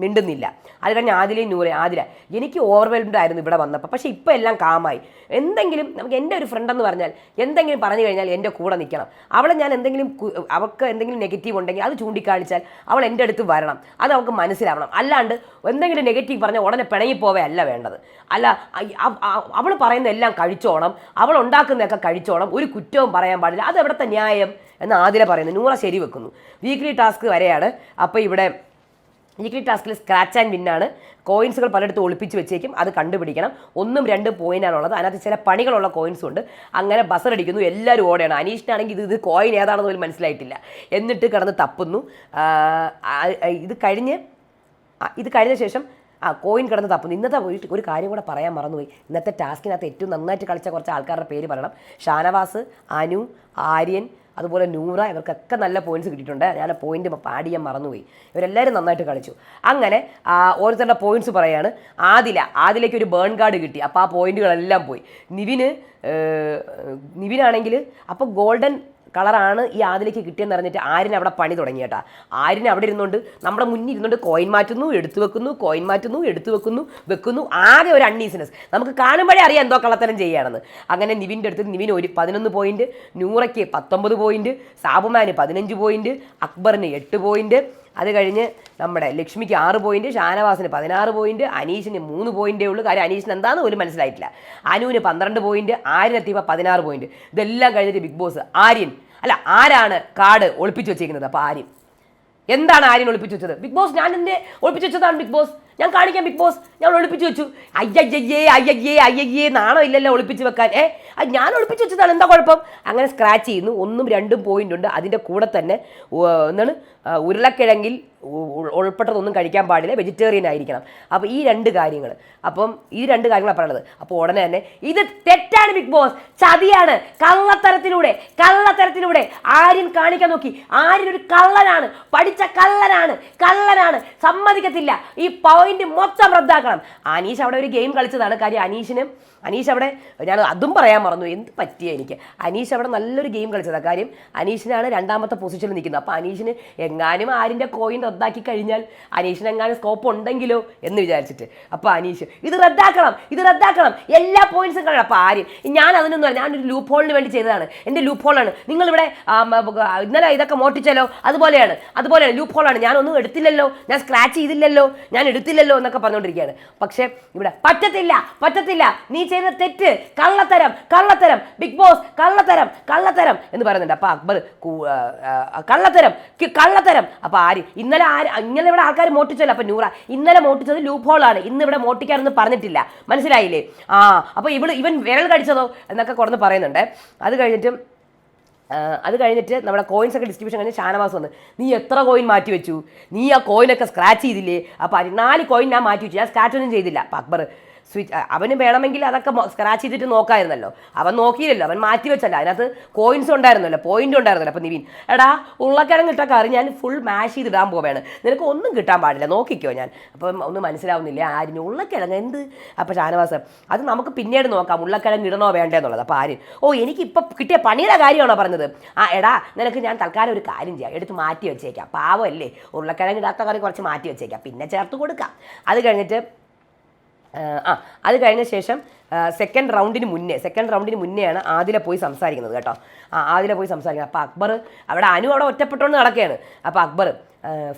മിണ്ടുന്നില്ല. അത് കഴിഞ്ഞ് ആദിലയും നൂറെ. ആദില എനിക്ക് ഓവർവെൽഡ് ആയിരുന്നു ഇവിടെ വന്നപ്പോൾ. പക്ഷേ ഇപ്പോൾ എല്ലാം കാമായി. എന്തെങ്കിലും നമുക്ക് എന്റെ ഒരു ഫ്രണ്ട് എന്ന് പറഞ്ഞാൽ എന്തെങ്കിലും പറഞ്ഞു കഴിഞ്ഞാൽ എന്റെ കൂടെ നിൽക്കണം. അവളെ ഞാൻ എന്തെങ്കിലും അവൾക്ക് എന്തെങ്കിലും നെഗറ്റീവ് ഉണ്ടെങ്കിൽ അത് ചൂണ്ടിക്കാണിച്ചാൽ അവൾ എന്റെ അടുത്ത് വരണം. അത് അവൾക്ക് മനസ്സിലാവണം. അല്ലാണ്ട് എന്തെങ്കിലും നെഗറ്റീവ് പറഞ്ഞാൽ ഉടനെ പിണങ്ങി പോവേ അല്ല വേണ്ടത്. അല്ല അവൾ പറയുന്ന എല്ലാം കഴിച്ചോണം. അവൾ ഉണ്ടാക്കുന്നതൊക്കെ കഴിച്ചോണം. ഒരു കുറ്റവും പറയാൻ പാടില്ല. അത് എവിടുത്തെ ന്യായം? എന്ന് ആദ്യം പറയുന്നു. നൂറ ശരി വെക്കുന്നു. വീക്ക്ലി ടാസ്ക് വരെയാണ്. അപ്പോൾ ഇവിടെ വീക്ക്ലി ടാസ്കിൽ സ്ക്രാച്ച് ആൻഡ് വിന്നാണ് കോയിൻസുകൾ പലയിടത്തും ഒളിപ്പിച്ച് വെച്ചേക്കും. അത് കണ്ടുപിടിക്കണം. ഒന്നും രണ്ട് പോയിന്റാണുള്ളത് അതിനകത്ത് ചില പണികളുള്ള കോയിൻസും ഉണ്ട്. അങ്ങനെ ബസർ അടിക്കുന്നു. എല്ലാവരും ഓടെയാണ്. അനീഷിനാണെങ്കിൽ ഇത് ഇത് കോയിൻ ഏതാണെന്ന് പോലും മനസ്സിലായിട്ടില്ല. എന്നിട്ട് കിടന്ന് തപ്പുന്നു. ഇത് കഴിഞ്ഞ് ഇത് കഴിഞ്ഞ ശേഷം ആ കോയിൻ കിടന്ന് തപ്പുന്നു. ഇന്നത്തെ ഒരു കാര്യം കൂടെ പറയാൻ മറന്നുപോയി. ഇന്നത്തെ ടാസ്കിനകത്ത് ഏറ്റവും നന്നായിട്ട് കളിച്ച കുറച്ച് ആൾക്കാരുടെ പേര് പറയണം. ഷാനവാസ് അനു ആര്യൻ അതുപോലെ നൂറ ഇവർക്കൊക്കെ നല്ല പോയിന്റ്സ് കിട്ടിയിട്ടുണ്ട്. ഞാൻ പോയിന്റ് പാടി മറന്നുപോയി. ഇവരെല്ലാവരും നന്നായിട്ട് കളിച്ചു. അങ്ങനെ ഓരോരുത്തരുടെ പോയിന്റ്സ് പറയാണ്. ആദില ആദിലേക്ക് ഒരു ബേൺ കാർഡ് കിട്ടി. അപ്പോൾ ആ പോയിന്റുകളെല്ലാം പോയി. നിവിന് നിവിനാണെങ്കിൽ അപ്പോൾ ഗോൾഡൻ കളറാണ് ഈ ആദിലേക്ക് കിട്ടിയെന്ന് അറിഞ്ഞിട്ട് ആര്യൻ അവിടെ പണി തുടങ്ങി കേട്ടാ. ആര്യൻ അവിടെ ഇരുന്നുകൊണ്ട് നമ്മുടെ മുന്നിൽ ഇരുന്നുകൊണ്ട് കോയിൻ മാറ്റുന്നു എടുത്തു വെക്കുന്നു കോയിൻ മാറ്റുന്നു എടുത്തു വെക്കുന്നു വെക്കുന്നു. ആകെ ഒരു അൺഈസിനെസ് നമുക്ക് കാണുമ്പോഴേ അറിയാം എന്തോ കള്ളത്തരം ചെയ്യുകയാണെന്ന് അങ്ങനെ നിവിന്റെ അടുത്ത് നിവിൻ ഒരു പതിനൊന്ന് പോയിന്റ് നൂറയ്ക്ക് പത്തൊമ്പത് പോയിന്റ് സാബുമാന് പതിനഞ്ച് പോയിന്റ് അക്ബറിന് എട്ട് പോയിന്റ് അത് കഴിഞ്ഞ് നമ്മുടെ ലക്ഷ്മിക്ക് ആറ് പോയിന്റ് ഷാനവാസിന് പതിനാറ് പോയിന്റ് അനീഷിന് മൂന്ന് പോയിന്റേ ഉള്ളൂ. കാര്യം അനീഷിന് എന്താണെന്ന് പോലും മനസ്സിലായിട്ടില്ല. അനുവിന് പന്ത്രണ്ട് പോയിന്റ് ആര്യൻ എത്തിയപ്പോൾ പതിനാറ് പോയിന്റ് ഇതെല്ലാം കഴിഞ്ഞിട്ട് ബിഗ് ബോസ് ആര്യൻ അല്ല ആരാണ് കാർഡ് ഒളിപ്പിച്ചു വെച്ചിരിക്കുന്നത് അപ്പോൾ ആര്യൻ. എന്താണ് ആര്യൻ ഒളിപ്പിച്ചു വെച്ചത്? ബിഗ് ബോസ് ഞാൻ എന്റെ ഒളിപ്പിച്ചു വെച്ചതാണ് ബിഗ് ബോസ്. ഞാൻ കാണിക്കാം ബിഗ് ബോസ്. ഞാൻ ഒളിപ്പിച്ചു വെച്ചു. അയ്യയ്യേ അയ്യയ്യേ അയ്യയ്യേ നാണോ ഇല്ലല്ലോ ഒളിപ്പിച്ച് വെക്കാൻ? ഏ ഞാൻ ഒളിപ്പിച്ചു വെച്ചതാണ്. എന്താ കുഴപ്പം? അങ്ങനെ സ്ക്രാച്ച് ചെയ്യുന്നു. ഒന്നും രണ്ടും പോയിന്റ് ഉണ്ട്. അതിന്റെ കൂടെ തന്നെ എന്താണ്? ഉരുളക്കിഴങ്ങിൽ ഉൾപ്പെട്ടതൊന്നും കഴിക്കാൻ പാടില്ല വെജിറ്റേറിയൻ ആയിരിക്കണം. അപ്പോൾ ഈ രണ്ട് കാര്യങ്ങൾ അപ്പം ഈ രണ്ട് കാര്യങ്ങളാണ് പറയുന്നത്. അപ്പോൾ ഉടനെ തന്നെ ഇത് തെറ്റാണ് ബിഗ് ബോസ്. ചതിയാണ്. കള്ളത്തരത്തിലൂടെ കള്ളത്തരത്തിലൂടെ ആര്യൻ കാണിക്കാൻ നോക്കി. ആര്യൻ ഒരു കള്ളനാണ്. പഠിച്ച കള്ളനാണ്. കള്ളനാണ്. സമ്മതിക്കത്തില്ല. ഈ പോയിന്റ് മൊത്തം റദ്ദാക്കണം. അനീഷ് അവിടെ ഒരു ഗെയിം കളിച്ചതാണ്. കാര്യം അനീഷിന് അനീഷ് അവിടെ ഞാൻ അതും പറയാൻ മറന്നു. എന്ത് പറ്റിയ എനിക്ക്? അനീഷ് അവിടെ നല്ലൊരു ഗെയിം കളിച്ചതാണ് കാര്യം അനീഷിനാണ് രണ്ടാമത്തെ പൊസിഷനിൽ നിൽക്കുന്നത്. അപ്പോൾ അനീഷിന് എങ്ങാനും ആരിന്റെ കോയിൻ റദ്ദാക്കി കഴിഞ്ഞാൽ അനീഷിന് എങ്ങാനും സ്കോപ്പ് ഉണ്ടെങ്കിലോ എന്ന് വിചാരിച്ചിട്ട്. അപ്പോൾ അനീഷ് ഇത് റദ്ദാക്കണം ഇത് റദ്ദാക്കണം. എല്ലാ പോയിന്റ്സും കാണണം. അപ്പോൾ ആര്യം ഞാൻ അതിനൊന്നും അല്ല ഞാനൊരു ലൂപ്പ് ഹോളിന് വേണ്ടി ചെയ്തതാണ്. എന്റെ ലൂപ്പ് ഹോളാണ് നിങ്ങളിവിടെ ഇന്നലെ ഇതൊക്കെ മോട്ടിച്ചല്ലോ അതുപോലെയാണ് അതുപോലെയാണ് ലൂപ്പ് ഹോളാണ് ഞാനൊന്നും എടുത്തില്ലല്ലോ. ഞാൻ സ്ക്രാച്ച് ചെയ്തില്ലല്ലോ. ഞാൻ എടുത്തില്ലല്ലോ എന്നൊക്കെ പറഞ്ഞുകൊണ്ടിരിക്കുകയാണ്. പക്ഷേ ഇവിടെ പറ്റത്തില്ല പറ്റത്തില്ല. നീ ചെയ്ത തെറ്റ് കള്ളത്തരം കള്ളത്തരം. ബിഗ് ബോസ് കള്ളത്തരം കള്ളത്തരം എന്ന് പറയുന്നുണ്ട്. അപ്പോൾ അക്ബർ കള്ളത്തരം കള്ളത്തരം. അപ്പോൾ ആര് ഇന്നലെ ആര് ഇന്നലെ ഇവിടെ ആൾക്കാർ മോട്ടിച്ചല്ലോ അപ്പോൾ നൂറ. ഇന്നലെ മോട്ടിച്ചത് ലൂപ്പ് ഹോളാണ്. ഇന്ന് ഇവിടെ മോട്ടിക്കാനൊന്നും പറഞ്ഞിട്ടില്ല. മനസ്സിലായില്ലേ? ആ അപ്പോൾ ഇവൾ ഇവൻ വിരൽ കടിച്ചതോ എന്നൊക്കെ കുറന്ന് പറയുന്നുണ്ട്. അത് കഴിഞ്ഞിട്ട് അത് കഴിഞ്ഞിട്ട് നമ്മുടെ കോയിൻസ് ഒക്കെ ഡിസ്ട്രിബ്യൂഷൻ കഴിഞ്ഞ് ഷാനവാസ് വന്ന് നീ എത്ര കോയിൻ മാറ്റി വെച്ചു? നീ ആ കോയിനൊക്കെ സ്ക്രാച്ച് ചെയ്തില്ലേ? അപ്പോൾ നാല് കോയിൻ ഞാൻ മാറ്റി വെച്ചു. ഞാൻ സ്ക്രാച്ച് ഒന്നും ചെയ്തില്ല. അപ്പം അക്ബർ സ്വിച്ച് അവന് വേണമെങ്കിൽ അതൊക്കെ സ്ക്രാച്ച് ചെയ്തിട്ട് നോക്കായിരുന്നല്ലോ. അവൻ നോക്കിയില്ലല്ലോ അവൻ മാറ്റി വെച്ചല്ല. അതിനകത്ത് കോയിൻസ് ഉണ്ടായിരുന്നല്ലോ പോയിന്റ് ഉണ്ടായിരുന്നല്ലോ. അപ്പോൾ നിവിൻ എടാ ഉള്ളക്കിഴങ്ങ് ഇട്ട കറി ഞാൻ ഫുൾ മാഷ് ചെയ്തിടാൻ പോവുകയാണ് നിനക്ക് ഒന്നും കിട്ടാൻ പാടില്ല. നോക്കിക്കോ ഞാൻ. അപ്പം ഒന്നും മനസ്സിലാവുന്നില്ല. ആരിന് ഉള്ളക്കിഴങ്ങ് എന്ത്? അപ്പോൾ ഷാനവാസ് അത് നമുക്ക് പിന്നീട് നോക്കാം. ഉള്ളക്കിഴങ്ങ് ഇടണോ വേണ്ടേ എന്നുള്ളത്. അപ്പോൾ ആര്യൻ ഓ എനിക്ക് ഇപ്പം കിട്ടിയ പണിയുടെ കാര്യമാണോ പറഞ്ഞത്? ആ എടാ നിനക്ക് ഞാൻ തൽക്കാലം ഒരു കാര്യം ചെയ്യാം. എടുത്ത് മാറ്റി വെച്ചേക്കാം. പാവമല്ലേ ഉരുളക്കിഴങ്ങ് ഇടാത്ത കറി കുറച്ച് മാറ്റി വെച്ചേക്കാം. പിന്നെ ചേർത്ത് കൊടുക്കാം. അത് കഴിഞ്ഞിട്ട് ആ, അത് കഴിഞ്ഞ ശേഷം സെക്കൻഡ് റൗണ്ടിന് മുന്നേ സെക്കൻഡ് റൗണ്ടിന് മുന്നെയാണ് ആദിലെ പോയി സംസാരിക്കുന്നത് കേട്ടോ. ആ ആദിലെ പോയി സംസാരിക്കുന്നത്. അപ്പോൾ അക്ബർ അവിടെ അനു അവിടെ ഒറ്റപ്പെട്ടോണ്ട് നടക്കുകയാണ്. അപ്പോൾ അക്ബർ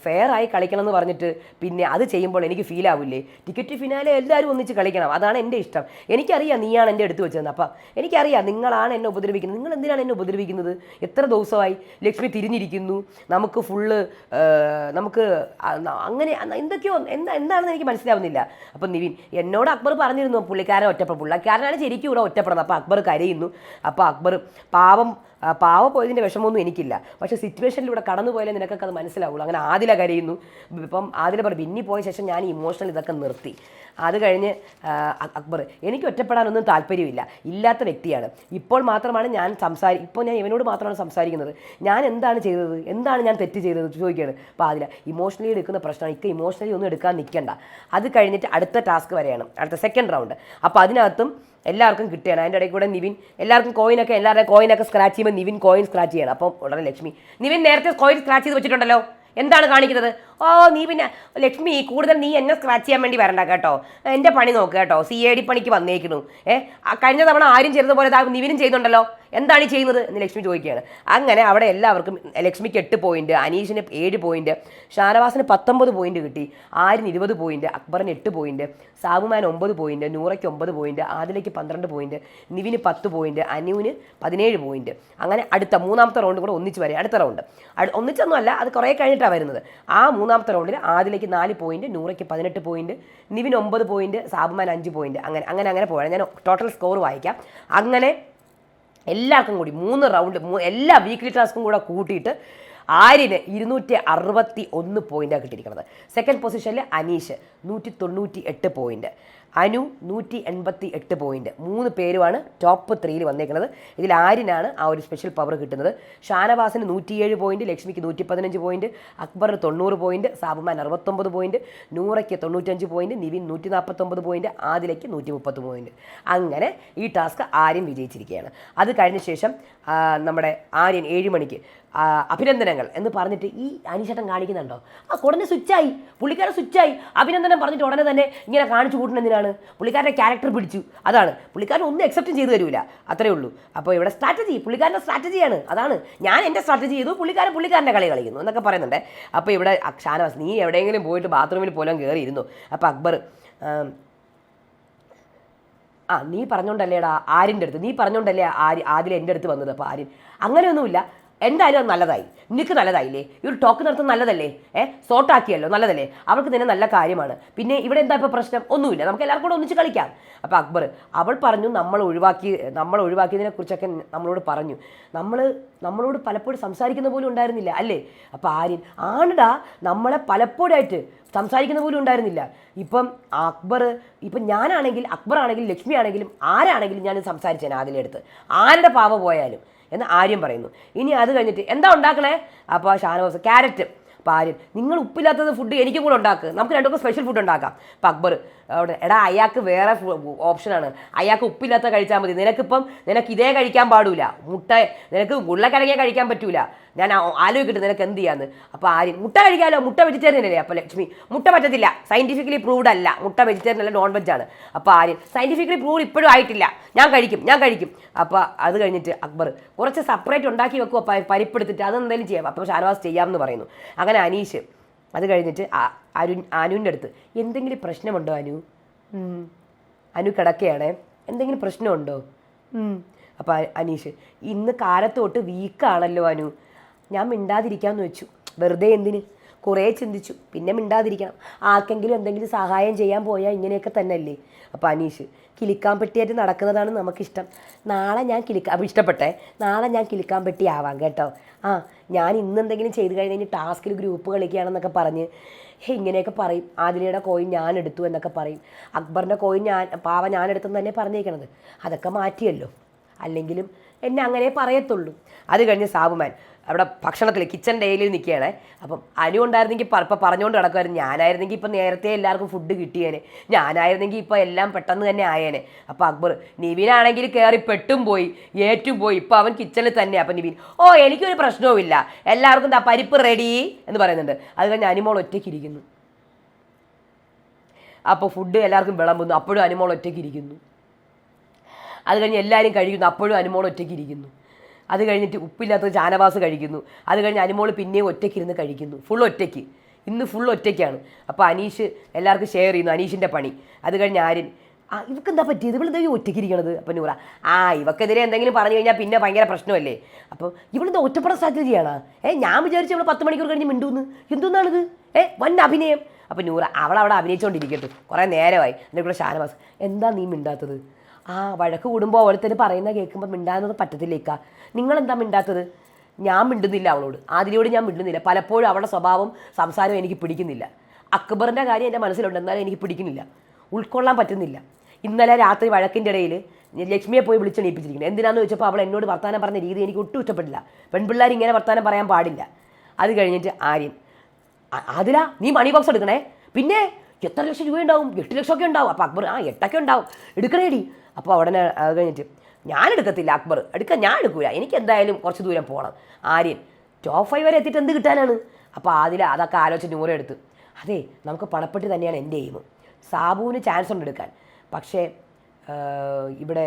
ഫെയർ ആയി കളിക്കണം എന്ന് പറഞ്ഞിട്ട് പിന്നെ അത് ചെയ്യുമ്പോൾ എനിക്ക് ഫീൽ ആവില്ലേ? ടിക്കറ്റ് ഫിനാലെ എല്ലാവരും ഒന്നിച്ച് കളിക്കണം. അതാണ് എന്റെ ഇഷ്ടം. എനിക്കറിയാം നീയാണ് എന്റെ അടുത്ത് വെച്ചതെന്ന് അപ്പം എനിക്കറിയാം നിങ്ങളാണ് എന്നെ ഉപദ്രവിക്കുന്നത്. നിങ്ങൾ എന്തിനാണ് എന്നെ ഉപദ്രവിക്കുന്നത്? എത്ര ദിവസമായി ലക്ഷ്മി തിരിഞ്ഞിരിക്കുന്നു. നമുക്ക് ഫുള്ള് നമുക്ക് അങ്ങനെ എന്തൊക്കെയോ എന്താ എന്താണെന്ന് എനിക്ക് മനസ്സിലാവുന്നില്ല. അപ്പം നിവിൻ എന്നോട് അക്ബർ പറഞ്ഞിരുന്നു പുള്ളിക്കാരൻ ഒറ്റപ്പെടും. പുള്ളിക്കാരനാണ് ശരിക്കും ഇവിടെ ഒറ്റപ്പെടുന്നത്. അപ്പോൾ അക്ബർ കരയുന്നു. അപ്പോൾ അക്ബർ പാവം പാവ പോയതിന്റെ വിഷമമൊന്നും എനിക്കില്ല. പക്ഷേ സിറ്റുവേഷനിലൂടെ കടന്നു പോയാലേ നിനക്കൊക്കെ അത് മനസ്സിലാവുള്ളൂ. അങ്ങനെ ആദില കരയുന്നു. ഇപ്പം ആദില പറഞ്ഞു ബിന്നി പോയ ശേഷം ഞാൻ ഇമോഷണൽ ഇതൊക്കെ നിർത്തി. അത് കഴിഞ്ഞ് അക്ബർ എനിക്ക് ഒറ്റപ്പെടാനൊന്നും താല്പര്യമില്ല. ഇല്ലാത്ത വ്യക്തിയാണ്. ഇപ്പോൾ മാത്രമാണ് ഞാൻ സംസാരി ഇപ്പോൾ ഞാൻ ഇവനോട് മാത്രമാണ് സംസാരിക്കുന്നത്. ഞാൻ എന്താണ് ചെയ്തത്? എന്താണ് ഞാൻ തെറ്റ് ചെയ്തത്? ചോദിക്കുകയാണ്. അപ്പോൾ ആദില ഇമോഷണലി എടുക്കുന്ന പ്രശ്നമാണ്. ഇക്ക ഇമോഷണലി ഒന്നും എടുക്കാൻ നിൽക്കണ്ട അത് കഴിഞ്ഞിട്ട് അടുത്ത ടാസ്ക് വരെയാണ്. അടുത്ത സെക്കൻഡ് റൗണ്ട് അപ്പോൾ അതിനകത്തും എല്ലാവർക്കും കിട്ടുകയാണ്. അതിന്റെ ഇടയിൽ കൂടെ നിവിൻ എല്ലാവർക്കും കോയിനൊക്കെ എല്ലാവരുടെയും കോയിനൊക്കെ സ്ക്രാച്ച് ചെയ്യുമ്പോൾ നിവിൻ കോയിൻ സ്ക്രാച്ച് ചെയ്യണം. അപ്പം ഉടനെ ലക്ഷ്മി നിവിൻ നേരത്തെ കോയിൻ സ്ക്രാച്ച് ചെയ്ത് വെച്ചിട്ടുണ്ടല്ലോ. എന്താണ് കാണിക്കുന്നത്? ഓ നീ പിന്നെ ലക്ഷ്മി കൂടുതൽ നീ എന്നെ സ്ക്രാച്ച് ചെയ്യാൻ വേണ്ടി വരണ്ട കേട്ടോ. എന്റെ പണി നോക്ക് കേട്ടോ. സി എ ഡി പണിക്ക് വന്നേക്കുന്നു ഏ കഴിഞ്ഞ തവണ ആരും ചെയ്തതുപോലെ നിവിനും ചെയ്യുന്നുണ്ടല്ലോ. എന്താണ് ഈ ചെയ്യുന്നത്? എന്ന് ലക്ഷ്മി ചോദിക്കുകയാണ്. അങ്ങനെ അവിടെ എല്ലാവർക്കും ലക്ഷ്മിക്ക് എട്ട് പോയിന്റ് അനീഷിന് ഏഴ് പോയിന്റ് ഷാനവാസിന് പത്തൊമ്പത് പോയിന്റ് കിട്ടി. ആരിന് ഇരുപത് പോയിന്റ് അക്ബറിന് എട്ട് പോയിന്റ് സാബുമാൻ ഒമ്പത് പോയിന്റ് നൂറയ്ക്ക് ഒമ്പത് പോയിന്റ് ആദിലയ്ക്ക് പന്ത്രണ്ട് പോയിന്റ് നിവിന് പത്ത് പോയിന്റ് അനുവിന് പതിനേഴ് പോയിന്റ് അങ്ങനെ അടുത്ത മൂന്നാമത്തെ റൗണ്ട് കൂടെ ഒന്നിച്ച് വരെ. അടുത്ത റൗണ്ട് ഒന്നിച്ചൊന്നുമല്ല അത് കുറേ കഴിഞ്ഞിട്ടാണ് വരുന്നത്. ആ മൂന്നാമത്തെ റൗണ്ടിൽ ആദിലേക്ക് നാല് പോയിന്റ് നൂറയ്ക്ക് പതിനെട്ട് പോയിന്റ് നിവിൻ ഒമ്പത് പോയിന്റ് സാബുമാൻ അഞ്ച് പോയിന്റ് അങ്ങനെ അങ്ങനെ അങ്ങനെ പോകണം ഞാൻ ടോട്ടൽ സ്കോർ വായിക്കാം. അങ്ങനെ എല്ലാവർക്കും കൂടി മൂന്ന് റൗണ്ട് എല്ലാ വീക്ക്ലി ടാസ്കും കൂടെ കൂട്ടിയിട്ട് ആര്യന് ഇരുന്നൂറ്റി അറുപത്തി ഒന്ന് പോയിന്റാണ് കിട്ടിയിരിക്കുന്നത്? സെക്കൻഡ് പൊസിഷനിൽ അനീഷ് നൂറ്റി തൊണ്ണൂറ്റി എട്ട് പോയിന്റ്. അനു നൂറ്റി എൺപത്തി എട്ട് പോയിന്റ്. മൂന്ന് പേരുമാണ് ടോപ്പ് ത്രീയിൽ വന്നേക്കുന്നത്. ഇതിൽ ആര്യനാണ് ആ ഒരു സ്പെഷ്യൽ പവർ കിട്ടുന്നത്? ഷാനവാസിന് നൂറ്റിയേഴ് പോയിന്റ് ലക്ഷ്മിക്ക് നൂറ്റി പതിനഞ്ച് പോയിന്റ് അക്ബറിന് തൊണ്ണൂറ് പോയിന്റ് സാബുമാൻ അറുപത്തൊമ്പത് പോയിന്റ് നൂറയ്ക്ക് തൊണ്ണൂറ്റഞ്ച് പോയിന്റ് നിവിൻ നൂറ്റി നാൽപ്പത്തൊമ്പത് പോയിന്റ് ആദിലയ്ക്ക് നൂറ്റി മുപ്പത്ത് പോയിന്റ്. അങ്ങനെ ഈ ടാസ്ക് ആര്യൻ വിജയിച്ചിരിക്കുകയാണ്. അത് കഴിഞ്ഞ ശേഷം നമ്മുടെ ആര്യൻ ഏഴ് മണിക്ക് അഭിനന്ദനങ്ങൾ എന്ന് പറഞ്ഞിട്ട് ഈ അനിശേട്ടൻ കാണിക്കുന്നുണ്ടോ? ആ ഉടനെ സ്വിച്ചായി പുള്ളിക്കാരൻ സ്വിച്ചായി അഭിനന്ദനം പറഞ്ഞിട്ട് ഉടനെ തന്നെ ഇങ്ങനെ കാണിച്ചു കൂട്ടുന്ന എന്തിനാണ്? പുള്ളിക്കാരന്റെ ക്യാരക്ടർ പിടിച്ചു. അതാണ്. പുള്ളിക്കാരൻ ഒന്നും അക്സെപ്റ്റ് ചെയ്തു തരൂല. അത്രേ ഉള്ളൂ. അപ്പോൾ ഇവിടെ സ്ട്രാറ്റജി പുള്ളിക്കാരന്റെ സ്ട്രാറ്റജിയാണ് അതാണ്. ഞാൻ എന്റെ സ്ട്രാറ്റജി ചെയ്തു. പുള്ളിക്കാരൻ പുള്ളിക്കാരന്റെ കളി കളിക്കുന്നു എന്നൊക്കെ പറയുന്നുണ്ട്. അപ്പോൾ ഇവിടെ ഷാനവാസ് നീ എവിടെയെങ്കിലും പോയിട്ട് ബാത്റൂമിൽ പോലും കയറിയിരുന്നു അപ്പോൾ അക്ബർ ആ നീ പറഞ്ഞോണ്ടല്ലേടാ ആര്യന്റെ അടുത്ത്? നീ പറഞ്ഞോണ്ടല്ലേ ആര് ആദ്യം എന്റെ അടുത്ത് വന്നത്? അപ്പോൾ ആര്യൻ അങ്ങനെയൊന്നുമില്ല. എന്തായാലും അത് നല്ലതായി. നിനക്ക് നല്ലതായില്ലേ? ഈ ഒരു ടോക്ക് നടത്തുന്നത് നല്ലതല്ലേ? ഏ? സോട്ടാക്കിയല്ലോ നല്ലതല്ലേ? അവൾക്ക് നിന്നെ നല്ല കാര്യമാണ്. പിന്നെ ഇവിടെ എന്താ ഇപ്പോൾ പ്രശ്നം? ഒന്നുമില്ല. നമുക്ക് എല്ലാവർക്കും കൂടെ ഒന്നിച്ച് കളിക്കാം. അപ്പോൾ അക്ബർ അവൾ പറഞ്ഞു നമ്മൾ ഒഴിവാക്കി നമ്മൾ ഒഴിവാക്കിയതിനെ കുറിച്ചൊക്കെ നമ്മളോട് പറഞ്ഞു. നമ്മൾ നമ്മളോട് പലപ്പോഴും സംസാരിക്കുന്ന പോലും ഉണ്ടായിരുന്നില്ല അല്ലേ? അപ്പോൾ ആര്യൻ ആണടാ നമ്മളെ പലപ്പോഴായിട്ട് സംസാരിക്കുന്ന പോലും ഉണ്ടായിരുന്നില്ല. ഇപ്പം അക്ബർ ഇപ്പം ഞാനാണെങ്കിൽ അക്ബർ ആണെങ്കിലും ലക്ഷ്മി ആണെങ്കിലും ആരാണെങ്കിലും ഞാൻ സംസാരിച്ചേനെ അതിലെടുത്ത് ആരുടെ പാവ പോയാലും. എന്ന് ആര്യം പറയുന്നു. ഇനി അത് കഴിഞ്ഞിട്ട് എന്താ ഉണ്ടാക്കണേ? അപ്പോൾ ഷാനവാസ് ക്യാരറ്റ്. അപ്പോൾ ആര്യൻ നിങ്ങൾ ഉപ്പില്ലാത്തത് ഫുഡ് എനിക്കും കൂടെ ഉണ്ടാക്കുക നമുക്ക് രണ്ടുപേർക്കും സ്പെഷ്യൽ ഫുഡ് ഉണ്ടാക്കാം. അപ്പോൾ അക്ബർ അവിടെ. എടാ അയാൾക്ക് വേറെ ഓപ്ഷനാണ്. അയാൾക്ക് ഉപ്പില്ലാത്ത കഴിച്ചാൽ മതി. നിനക്കിപ്പം നിനക്ക് ഇതേ കഴിക്കാൻ പാടില്ല മുട്ട നിനക്ക് ഉരുളക്കിഴങ്ങേ കഴിക്കാൻ പറ്റൂല. ഞാൻ ആലോചിക്കട്ടെ നിനക്ക് എന്ത് ചെയ്യാന്ന്. അപ്പോൾ ആര് മുട്ട കഴിക്കാമല്ലോ മുട്ട വെജിറ്റേറിയൻ അല്ലേ അപ്പോൾ ലക്ഷ്മി മുട്ട പറ്റത്തില്ല. സയന്റിഫിക്കലി പ്രൂവ്ഡ് അല്ല. മുട്ട വെജിറ്റേറിയൻ അല്ല നോൺ വെജ് ആണ്. അപ്പോൾ ആര്യൻ സയന്റിഫിക്കലി പ്രൂവ് ഇപ്പോഴും ആയിട്ടില്ല. ഞാൻ കഴിക്കും ഞാൻ കഴിക്കും. അപ്പോൾ അത് കഴിഞ്ഞിട്ട് അക്ബർ കുറച്ച് സെപ്പറേറ്റ് ഉണ്ടാക്കി വെക്കുക പരിപ്പെടുത്തിട്ട് അതെന്തെങ്കിലും ചെയ്യാം. അപ്പോൾ ഷാനവാസ് ചെയ്യാമെന്ന് പറയുന്നു. അങ്ങനെ അനീഷ് അത് കഴിഞ്ഞിട്ട് അരു അനുവിന്റെ അടുത്ത് എന്തെങ്കിലും പ്രശ്നമുണ്ടോ അനു. അനു കിടക്കുകയാണേ എന്തെങ്കിലും പ്രശ്നമുണ്ടോ. അപ്പോൾ അനീഷ് ഇന്ന് കാലത്തോട്ട് വീക്കാണല്ലോ അനു. ഞാൻ മിണ്ടാതിരിക്കാമെന്ന് വെച്ചു. വെറുതെ എന്തിന്? കുറേ ചിന്തിച്ചു. പിന്നെ മിണ്ടാതിരിക്കണം. ആർക്കെങ്കിലും എന്തെങ്കിലും സഹായം ചെയ്യാൻ പോയാൽ ഇങ്ങനെയൊക്കെ തന്നെ അല്ലേ അപ്പോൾ അനീഷ് കിലിക്കാൻ പെട്ടിയായിട്ട് നടക്കുന്നതാണ് നമുക്കിഷ്ടം. നാളെ ഞാൻ കിലിക്കാൻ ഇഷ്ടപ്പെട്ടെ. നാളെ ഞാൻ കിലിക്കാൻ പെട്ടി ആവാം കേട്ടോ. ആ ഞാൻ ഇന്ന് എന്തെങ്കിലും ചെയ്ത് കഴിഞ്ഞ് ടാസ്കിൽ ഗ്രൂപ്പ് കളിക്കുകയാണെന്നൊക്കെ പറഞ്ഞ് ഹേ ഇങ്ങനെയൊക്കെ പറയും. ആദിലയുടെ കോയിൻ ഞാൻ എടുത്തു എന്നൊക്കെ പറയും. അക്ബറിന്റെ കോയിൻ ഞാൻ പാവ ഞാൻ എടുത്തെന്ന് തന്നെ പറഞ്ഞേക്കണത്. അതൊക്കെ മാറ്റിയല്ലോ. അല്ലെങ്കിലും എന്നെ അങ്ങനെ പറയത്തുള്ളൂ. അത് കഴിഞ്ഞ് സാബുമാൻ അവിടെ ഭക്ഷണത്തിൽ കിച്ചൺ ഡെയിലിൽ നിൽക്കുകയാണ് അപ്പം അനു ഉണ്ടായിരുന്നെങ്കിൽ ഇപ്പം പറഞ്ഞുകൊണ്ട് നടക്കുമായിരുന്നു ഞാനായിരുന്നെങ്കിൽ ഇപ്പം നേരത്തെ എല്ലാവർക്കും ഫുഡ് കിട്ടിയേനെ. ഞാനായിരുന്നെങ്കിൽ ഇപ്പം എല്ലാം പെട്ടെന്ന് തന്നെ ആയേനെ. അപ്പം അക്ബർ നിവിനാണെങ്കിൽ കയറി പെട്ടും പോയി ഏറ്റും പോയി. ഇപ്പം അവൻ കിച്ചണിൽ തന്നെ അപ്പം നിവിൻ ഓ എനിക്കൊരു പ്രശ്നവുമില്ല എല്ലാവർക്കും ദാ പരിപ്പ് റെഡി എന്ന് പറയുന്നുണ്ട്. അത് കഴിഞ്ഞ് അനിമോൾ ഒറ്റയ്ക്കിരിക്കുന്നു അപ്പോൾ ഫുഡ് എല്ലാവർക്കും വിളമ്പുന്നു. അപ്പോഴും അനിമോൾ ഒറ്റയ്ക്കിരിക്കുന്നു അത് കഴിഞ്ഞ് എല്ലാവരും കഴിക്കുന്നു. അപ്പോഴും അനുമോൾ ഒറ്റയ്ക്ക് ഇരിക്കുന്നു. അത് കഴിഞ്ഞിട്ട് ഉപ്പില്ലാത്ത ചാനവാസ് കഴിക്കുന്നു. അത് കഴിഞ്ഞ് അനുമോൾ പിന്നെയും ഒറ്റയ്ക്ക് ഇരുന്ന് കഴിക്കുന്നു. ഫുൾ ഒറ്റയ്ക്ക്. ഇന്ന് ഫുൾ ഒറ്റയ്ക്കാണ്. അപ്പോൾ അനീഷ് എല്ലാവർക്കും ഷെയർ ചെയ്യുന്നു അനീഷിന്റെ പണി. അത് കഴിഞ്ഞ് ആര്യൻ ആ ഇവക്ക് എന്താ പറ്റിയത്? ഇവൾ ഈ ഒറ്റയ്ക്ക് ഇരിക്കണത് അപ്പം നൂറ ആ ഇവക്കെതിരെ എന്തെങ്കിലും പറഞ്ഞു കഴിഞ്ഞാൽ പിന്നെ ഭയങ്കര പ്രശ്നമല്ലേ? അപ്പോൾ ഇവളെന്താ ഒറ്റപ്പെടാൻ സാധ്യതയാണ് ഏ ഞാൻ വിചാരിച്ചു ഇവൾ പത്ത് മണിക്കൂർ കഴിഞ്ഞ് മിണ്ടൂന്ന്. എന്തുന്നാണിത്? ഏ വൻ അഭിനയം. അപ്പം നൂറ അവളവിടെ അഭിനയിച്ചുകൊണ്ടിരിക്കട്ടെ കുറേ നേരമായി. എന്റെ കൂടെ ഷാനവാസ് എന്താ നീ മിണ്ടാത്തത്? ആ വഴക്ക് കൂടുമ്പോൾ അവളെ ഓരോരുത്തർ പറയുന്ന കേൾക്കുമ്പോൾ മിണ്ടാകുന്നത് പറ്റത്തില്ലേക്കാ. നിങ്ങളെന്താ മിണ്ടാത്തത്? ഞാൻ മിണ്ടുന്നില്ല അവളോട്. ആദിലയോട് ഞാൻ മിണ്ടുന്നില്ല. പലപ്പോഴും അവളുടെ സ്വഭാവം സംസാരം എനിക്ക് പിടിക്കുന്നില്ല. അക്ബറിന്റെ കാര്യം എന്റെ മനസ്സിലുണ്ട്. എന്നാലും എനിക്ക് പിടിക്കുന്നില്ല. ഉൾക്കൊള്ളാൻ പറ്റുന്നില്ല. ഇന്നലെ രാത്രി വഴക്കിന്റെ ഇടയിൽ ലക്ഷ്മിയെ പോയി വിളിച്ചെണീപ്പിച്ചിരിക്കുന്നത് എന്തിനാന്ന് ചോദിച്ചപ്പോൾ അവൾ എന്നോട് വർത്തമാനം പറഞ്ഞ രീതി എനിക്ക് ഒട്ടും ഇഷ്ടപ്പെട്ടില്ല. പെൺപിള്ളേർ ഇങ്ങനെ വർത്തമാനം പറയാൻ പാടില്ല. അത് കഴിഞ്ഞിട്ട് ആര്യൻ അതിലാ നീ മണി ബോക്സ് എടുക്കണേ. പിന്നെ എത്ര ലക്ഷം രൂപ ഉണ്ടാവും എട്ട് ലക്ഷമൊക്കെ ഉണ്ടാവും. അപ്പോൾ അക്ബർ ആ എട്ടൊക്കെ ഉണ്ടാവും. എടുക്കണേടി അപ്പോൾ അത് കഴിഞ്ഞിട്ട് ഞാൻ എടുക്കത്തില്ല അക്ബർ. എടുക്കാൻ ഞാൻ എടുക്കൂല. എനിക്ക് എന്തായാലും കുറച്ച് ദൂരം പോകണം ആര്യൻ ടോപ്പ് ഫൈവ് വരെ എത്തിയിട്ട് എന്ത് കിട്ടാനാണ്? അപ്പോൾ അതിൽ അതൊക്കെ ആലോചിച്ച് നൂറ് എടുത്ത്. അതെ നമുക്ക് പണപ്പെട്ടി തന്നെയാണ് എന്റെ എയിം സാബുവിന് ചാൻസ് ഉണ്ട് എടുക്കാൻ. പക്ഷേ ഇവിടെ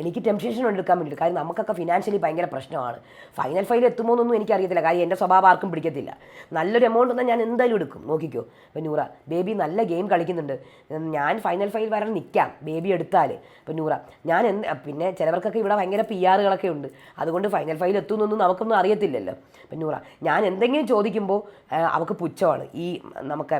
എനിക്ക് ടെംപ്റ്റേഷൻ എടുക്കാൻ വേണ്ടിയിട്ട്. കാര്യം നമുക്കൊക്കെ ഫിനാൻഷ്യലി ഭയങ്കര പ്രശ്നമാണ്. ഫൈനൽ ഫൈൽ എത്തുമോ എന്നൊന്നും എനിക്കറിയത്തില്ല. കാര്യം എന്റെ സ്വഭാവം ആർക്കും പിടിക്കത്തില്ല. നല്ലൊരു എമൗണ്ട് തന്നെ ഞാൻ എന്തായാലും എടുക്കും. നോക്കിക്കോ. ഇപ്പം നൂറ ബേബി നല്ല ഗെയിം കളിക്കുന്നുണ്ട്. ഞാൻ ഫൈനൽ ഫൈൽ വരെ നിൽക്കാം ബേബി എടുത്താൽ ഇപ്പം നൂറ ഞാൻ എന്ത് പിന്നെ ചിലവർക്കൊക്കെ ഇവിടെ ഭയങ്കര പി ആറുകളൊക്കെ ഉണ്ട്. അതുകൊണ്ട് ഫൈനൽ ഫൈൽ എത്തുമെന്നൊന്നും നമുക്കൊന്നും അറിയത്തില്ലല്ലോ. ഇപ്പം നൂറ ഞാൻ എന്തെങ്കിലും ചോദിക്കുമ്പോൾ അവൾക്ക് പുച്ഛമാണ്. ഈ നമുക്ക്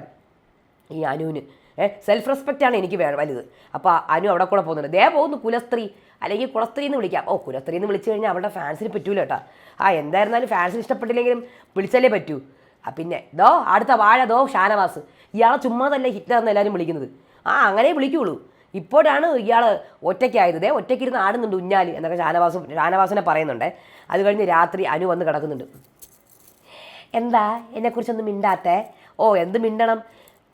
ഈ അനുവിന് സെൽഫ് റെസ്പെക്റ്റ് ആണ് എനിക്ക് വലുത്. അപ്പോൾ അനു അവിടെ കൂടെ പോകുന്നുണ്ട്. ദേ പോകുന്നു കുലസ്ത്രീ. അല്ലെങ്കിൽ കുളസ്ത്രീ എന്ന് വിളിക്കാം. ഓ കുലസ്ത്രീ എന്ന് വിളിച്ചു കഴിഞ്ഞാൽ അവരുടെ ഫാൻസിന് പറ്റൂല കേട്ടോ. ആ എന്തായിരുന്നാലും ഫാൻസിന് ഇഷ്ടപ്പെട്ടില്ലെങ്കിലും വിളിച്ചാലേ പറ്റൂ. ആ പിന്നെ ദോ അടുത്ത വാഴ ദോ ഷാനവാസ്. ഇയാളെ തന്നെ ഹിറ്റ്ലർ എന്ന് എല്ലാവരും വിളിക്കുന്നത്. ആ അങ്ങനെ വിളിക്കുള്ളൂ. ഇപ്പോഴാണ് ഇയാൾ ഒറ്റയ്ക്കായത്. ദേ ഒറ്റയ്ക്കിരുന്ന് ആടുന്നുണ്ട് ഉഞ്ഞാൽ എന്നൊക്കെ ഷാനവാസ് ഷാനവാസിനെ പറയുന്നുണ്ട്. അത് കഴിഞ്ഞ് രാത്രി അനു വന്ന് കിടക്കുന്നുണ്ട്. എന്താ? എന്നെക്കുറിച്ചൊന്നും മിണ്ടാത്തേ? ഓ എന്ത് മിണ്ടണം?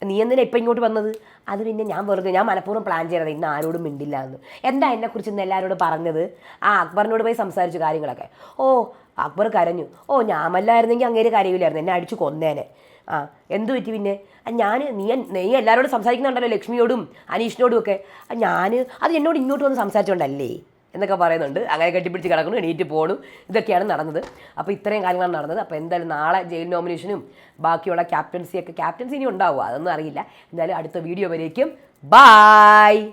നീ എന്തിനാ ഇപ്പം ഇങ്ങോട്ട് വന്നത്? അത് പിന്നെ ഞാൻ വെറുതെ ഞാൻ മനഃപൂർവം പ്ലാൻ ചെയ്തത് ഇന്ന് ആരോടും മിണ്ടില്ല എന്ന്. എന്താ എന്നെക്കുറിച്ച് ഇന്ന് എല്ലാവരോടും പറഞ്ഞത്? ആ അക്ബറിനോട് പോയി സംസാരിച്ചു കാര്യങ്ങളൊക്കെ. ഓ അക്ബർ കരഞ്ഞു. ഓ ഞാൻ ഞാമല്ലായിരുന്നെങ്കിൽ അങ്ങേര് കരയില്ലായിരുന്നു. എന്നെ അടിച്ചു കൊന്നേനെ. ആ എന്ത് പറ്റി പിന്നെ? ഞാൻ നീ നീ എല്ലാവരോടും സംസാരിക്കുന്നുണ്ടല്ലോ ലക്ഷ്മിയോടും അനീഷിനോടും ഒക്കെ. ഞാൻ അത് എന്നോട് ഇങ്ങോട്ട് വന്ന് സംസാരിച്ചുകൊണ്ടല്ലേ എന്നൊക്കെ പറയുന്നുണ്ട്. അങ്ങനെ കെട്ടിപ്പിടിച്ച് കിടക്കുന്നു എണീറ്റ് പോണു. ഇതൊക്കെയാണ് നടന്നത്. അപ്പോൾ ഇത്രയും കാര്യങ്ങളാണ് നടന്നത്. അപ്പോൾ എന്തായാലും നാളെ ജയിൽ നോമിനേഷനും ബാക്കിയുള്ള ക്യാപ്റ്റൻസിയൊക്കെ ക്യാപ്റ്റൻസി ഇനി ഉണ്ടാവുക അതൊന്നും അറിയില്ല. എന്തായാലും അടുത്ത വീഡിയോ വരേക്കും. ബായ്